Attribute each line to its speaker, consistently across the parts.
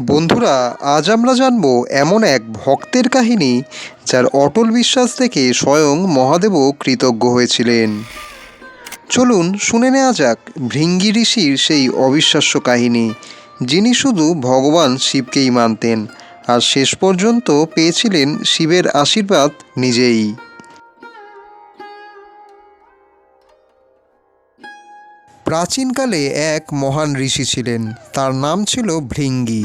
Speaker 1: বন্ধুরা, আজ আমরা জানব এমন এক ভক্তের কাহিনী যার অটল বিশ্বাস থেকে স্বয়ং মহাদেবও কৃতজ্ঞ হয়েছিলেন। চলুন শুনে নেওয়া যাক ভৃঙ্গি ঋষির সেই অবিশ্বাস্য কাহিনী, যিনি শুধু ভগবান শিবকেই মানতেন আর শেষ পর্যন্ত পেয়েছিলেন শিবের আশীর্বাদ নিজেই। প্রাচীনকালে এক মহান ঋষি ছিলেন। তার নাম ছিল ভৃঙ্গি।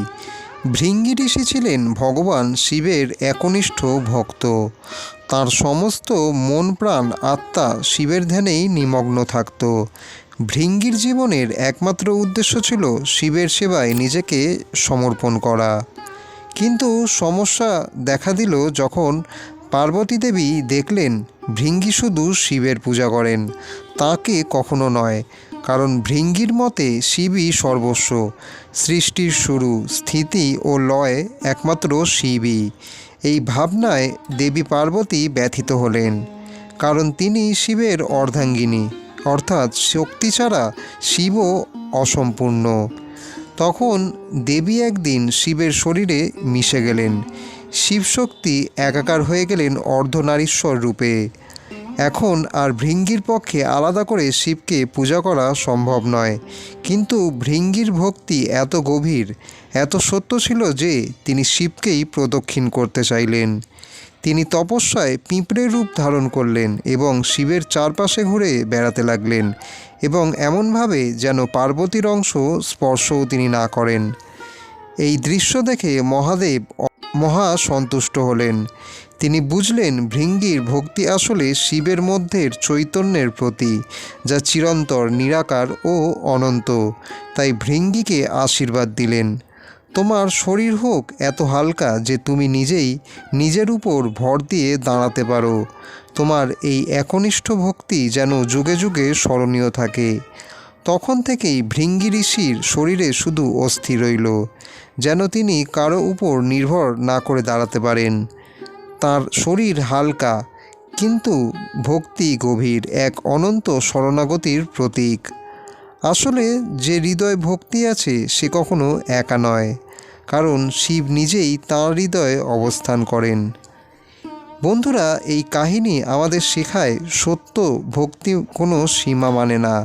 Speaker 1: ভৃঙ্গি ঋষি ছিলেন ভগবান শিবের একনিষ্ঠ ভক্ত। তার সমস্ত মন প্রাণ আত্মা শিবের ধ্যানেই নিমগ্ন থাকত। ভৃঙ্গির জীবনের একমাত্র উদ্দেশ্য ছিল শিবের সেবায় নিজেকে সমর্পণ করা। কিন্তু সমস্যা দেখা দিল যখন পার্বতী দেবী দেখলেন ভৃঙ্গি শুধু শিবের পূজা করেন, তাকে কখনো নয় কারণ ভৃঙ্গির মতে শিবই সর্বস্ব। সৃষ্টির শুরু, স্থিতি ও লয় একমাত্র শিবই। এই ভাবনায় দেবী পার্বতী ব্যথিত হলেন, কারণ তিনি শিবের অর্ধাঙ্গিনী, অর্থাৎ শক্তি ছাড়া শিবও অসম্পূর্ণ। তখন দেবী একদিন শিবের শরীরে মিশে গেলেন। শিবশক্তি একাকার হয়ে গেলেন অর্ধনারীশ্বর রূপে। এখন আর ভৃঙ্গির পক্ষে আলাদা করে শিবকে পূজা করা সম্ভব নয়। কিন্তু ভৃঙ্গির ভক্তি এত গভীর, এত সত্য ছিল যে তিনি শিবকেই প্রদক্ষিণ করতে চাইলেন। তিনি তপস্যায় পিঁপড়ের রূপ ধারণ করলেন এবং শিবের চারপাশে ঘুরে বেড়াতে লাগলেন এবং এমনভাবে যেন পার্বতীর অংশ স্পর্শও তিনি না করেন। এই দৃশ্য দেখে মহাদেব মহা সন্তুষ্ট হলেন। তিনি বুঝলেন ভৃঙ্গির ভক্তি আসলে শিবের মধ্যের চৈতন্যের প্রতি, যা চিরন্তর, নিরাকার ও অনন্ত। তাই ভৃঙ্গিকে আশীর্বাদ দিলেন। তোমার শরীর হোক এত হালকা যে তুমি নিজেই নিজের উপর ভর দিয়ে দাঁড়াতে পারো। তোমার এই একনিষ্ঠ ভক্তি যেন যুগে যুগে স্মরণীয় থাকে। তখন থেকেই ভৃঙ্গি ঋষির শরীরে শুধু অস্থি রইল, যেন তিনি কারও উপর নির্ভর না করে দাঁড়াতে পারেন। তার শরীর হালকা, কিন্তু ভক্তি গভীর এক অনন্ত শরণাগতির প্রতীক। আসলে যে হৃদয় ভক্তি আছে, সে কখনো একা নয়, কারণ শিব নিজেই তাঁর হৃদয়ে অবস্থান করেন। বন্ধুরা, এই কাহিনী আমাদের শেখায় সত্য ভক্তি কোনো সীমা মানে না।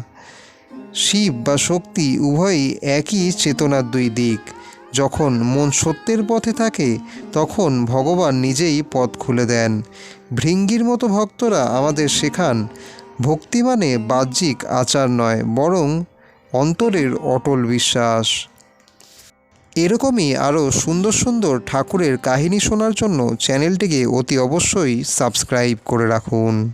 Speaker 1: শিব বা শক্তি উভয়ই একই চেতনার দুই দিক। যখন মন সত্যের পথে থাকে, তখন ভগবান নিজেই পথ খুলে দেন। ভৃঙ্গির মতো ভক্তরা আমাদের শেখান, ভক্তি মানে বাহ্যিক আচার নয়, বরং অন্তরের অটল বিশ্বাস। এরকমই আরও সুন্দর সুন্দর ঠাকুরের কাহিনী শোনার জন্য চ্যানেলটিকে অতি অবশ্যই সাবস্ক্রাইব করে রাখুন।